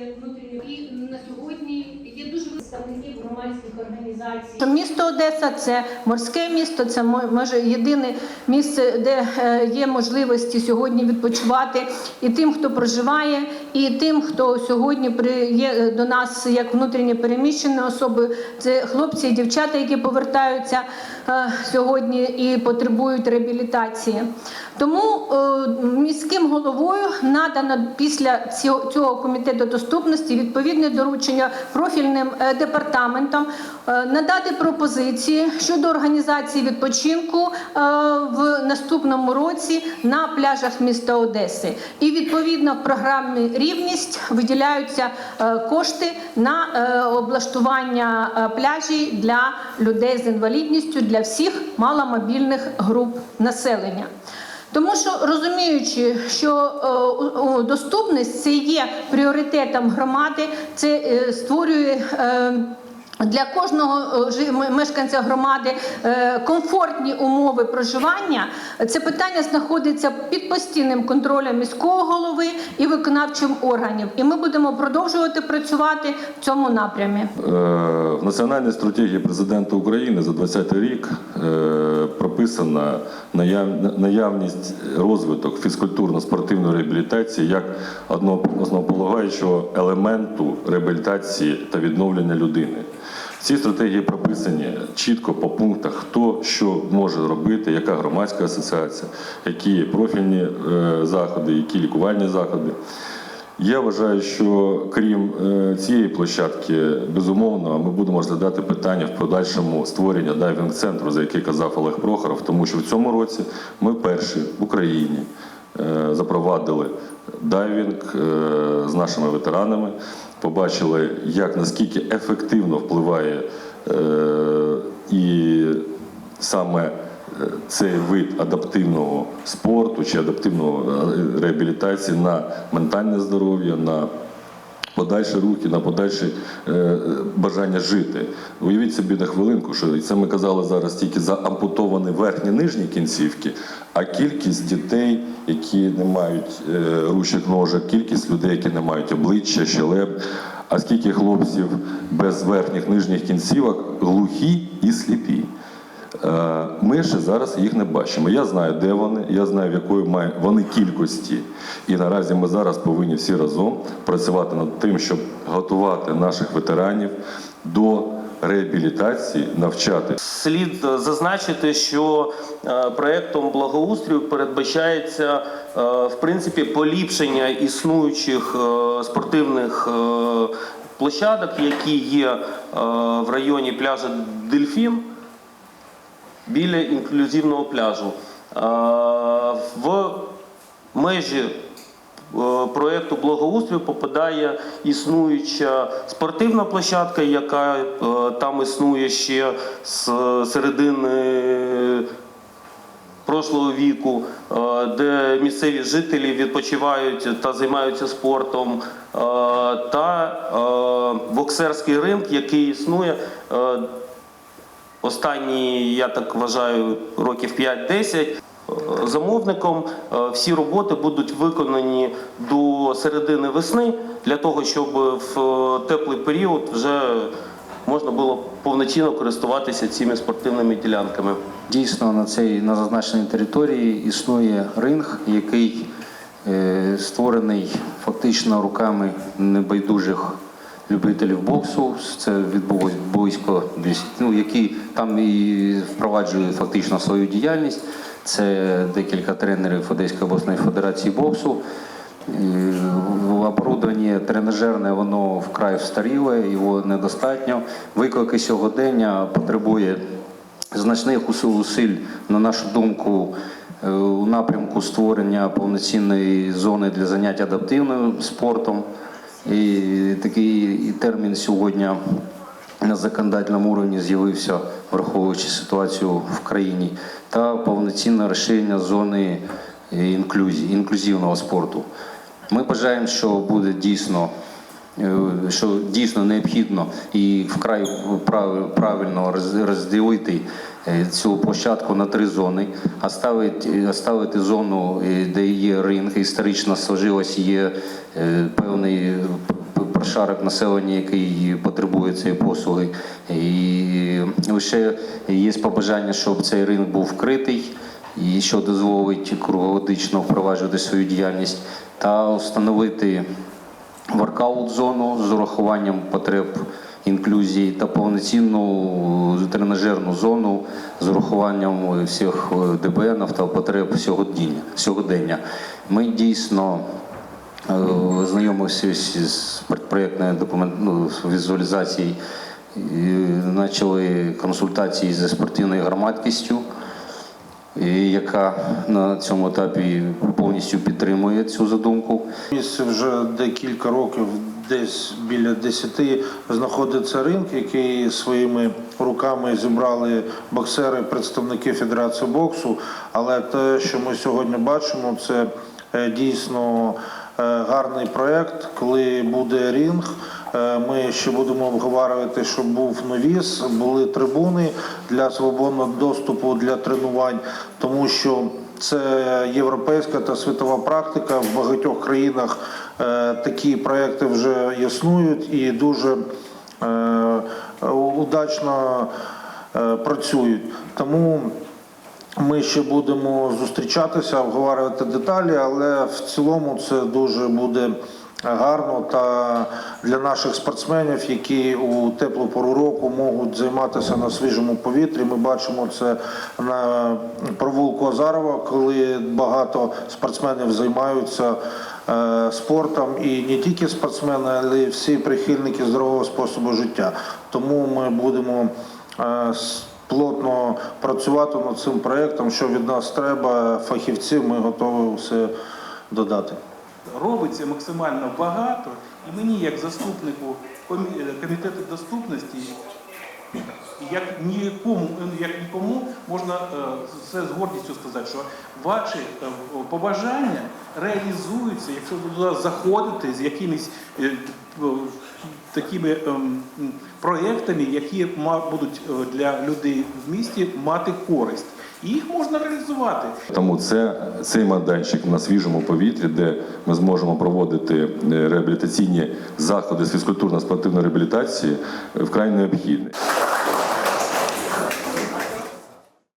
як внутрішньо і на сьогодні є дуже представників громадських організацій. Місто Одеса це морське місто, це може єдине місце, де е, є можливості сьогодні відпочивати і тим, хто проживає, і тим, хто сьогодні при- є е, до нас як внутрішньо переміщені особи. Це хлопці і дівчата, які повертаються сьогодні і потребують реабілітації. Тому е, міським головою надано після цього, комітету доступності відповідне доручення профільним е, департаментам е, надати пропозиції щодо організації відпочинку е, в наступному році на пляжах міста Одеси. І відповідно в програмі рівність виділяються е, кошти на е, облаштування е, пляжів для людей з інвалідністю для всіх маломобільних груп населення. Тому що розуміючи, що е, доступність це є пріоритетом громади, це е, створює. е, для кожного е, мешканця громади е, комфортні умови проживання. Це питання знаходиться під постійним контролем міського голови і виконавчим органів. І ми будемо продовжувати працювати в цьому напрямі. Е, В національній стратегії президента України за 20 рік прописана наяв- наявність розвиток фізкультурно-спортивної реабілітації як одного основополагаючого елементу реабілітації та відновлення людини. В цій стратегії прописані чітко по пунктах, хто що може робити, яка громадська асоціація, які профільні е, заходи, які лікувальні заходи. Я вважаю, що крім е, цієї площадки, безумовно, ми будемо розглядати питання в подальшому створення дайвінг-центру, за який казав Олег Прохоров, тому що в цьому році ми перші в Україні е, запровадили дайвінг з нашими ветеранами. Побачили, як наскільки ефективно впливає е, і саме е, цей вид адаптивного спорту чи адаптивного е, реабілітації на ментальне здоров'я, на подальші рухи, на подальше е, бажання жити. Уявіть собі на хвилинку, що це ми казали зараз тільки за ампутовані верхні нижні кінцівки, а кількість дітей, які не мають е, ручок ножок, кількість людей, які не мають обличчя, щелеп, а скільки хлопців без верхніх нижніх кінцівок глухі і сліпі. Е, Ми ще зараз їх не бачимо. Я знаю, де вони, я знаю, в якої має вони кількості. І наразі ми зараз повинні всі разом працювати над тим, щоб готувати наших ветеранів до реабілітації, навчати Слід е, зазначити, що е, проектом благоустрою передбачається в принципі поліпшення існуючих спортивних площадок, які є в районі пляжа Дельфін біля інклюзивного пляжу. Е, В межі е, проекту благоустрою попадає існуюча спортивна площадка, яка е, там існує ще з середини прошлого віку, де місцеві жителі відпочивають та займаються спортом, та боксерський ринок, який існує. Останні, я так вважаю, років 5-10. Е, Замовником е, всі роботи будуть виконані до середини весни для того, щоб в е, теплий період вже можна було повноцінно користуватися цими спортивними ділянками. Дійсно, на цій на зазначеній території існує ринг, який е, створений фактично руками небайдужих любителів боксу. Це відбулось близько ну, які там і впроваджують фактично свою діяльність. Це декілька тренерів Одеської обласної федерації боксу. Оборудовання тренажерне, воно вкрай встаріле, його недостатньо. Виклики сьогодення потребує значних усил- зусиль, на нашу думку, е, у напрямку створення повноцінної зони для заняття адаптивним спортом. І такий термін сьогодні на законодательному уровні з'явився, враховуючи ситуацію в країні, та повноцінне розширення зони інклюзії, інклюзивного спорту. Ми бажаємо, що буде дійсно що дійсно необхідно і вкрай правильно розділити е, цю площадку на три зони, а ставити, ставити зону, е, де є ринг, історично сложилось, є е, певний прошарок населення, який потребує цієї послуги. І лише є побажання, щоб цей ринок був вкритий, і що дозволить круглогодично впроваджувати свою діяльність, та встановити воркаут-зону з урахуванням потреб інклюзії та повноцінну тренажерну зону з урахуванням всіх ДБН та потреб сьогодення. Ми дійсно е, знайомився з проєктною документ ну, візуалізацією, почали консультації зі спортивною громадськістю яка на цьому етапі повністю підтримує цю задумку. Місце вже декілька років, десь біля 10, знаходиться ринок, який своїми руками зібрали боксери, представники Федерації боксу. Але те, що ми сьогодні бачимо, це е, дійсно е, гарний проєкт. Коли буде ринг, ми ще будемо обговорювати, щоб був новіс, були трибуни для свободного доступу для тренувань, тому що це європейська та світова практика. В багатьох країнах е, такі проекти вже існують і дуже е, удачно е, працюють. Тому ми ще будемо зустрічатися, обговорювати деталі, але в цілому це дуже буде гарно та для наших спортсменів, які у теплу пору року можуть займатися на свіжому повітрі. Ми бачимо це на провулку Азарова, коли багато спортсменів займаються е, спортом, і не тільки спортсмени, але й всі прихильники здорового способу життя. Тому ми будемо е, плотно працювати над цим проєктом. Що від нас треба, фахівці, ми готові все додати. Робиться максимально багато, і мені, як заступнику е, комітету доступності, як нікому, як нікому можна це з гордістю сказати, що ваші е, побажання реалізуються, якщо ви туди заходите з якимись е, такими ем, м, проектами, які будуть для людей в місті мати користь. І їх можна реалізувати. Тому це цей майданчик на свіжому повітрі, де ми зможемо проводити е, реабілітаційні заходи з фізкультурно-спортивної реабілітації, е, вкрай необхідний.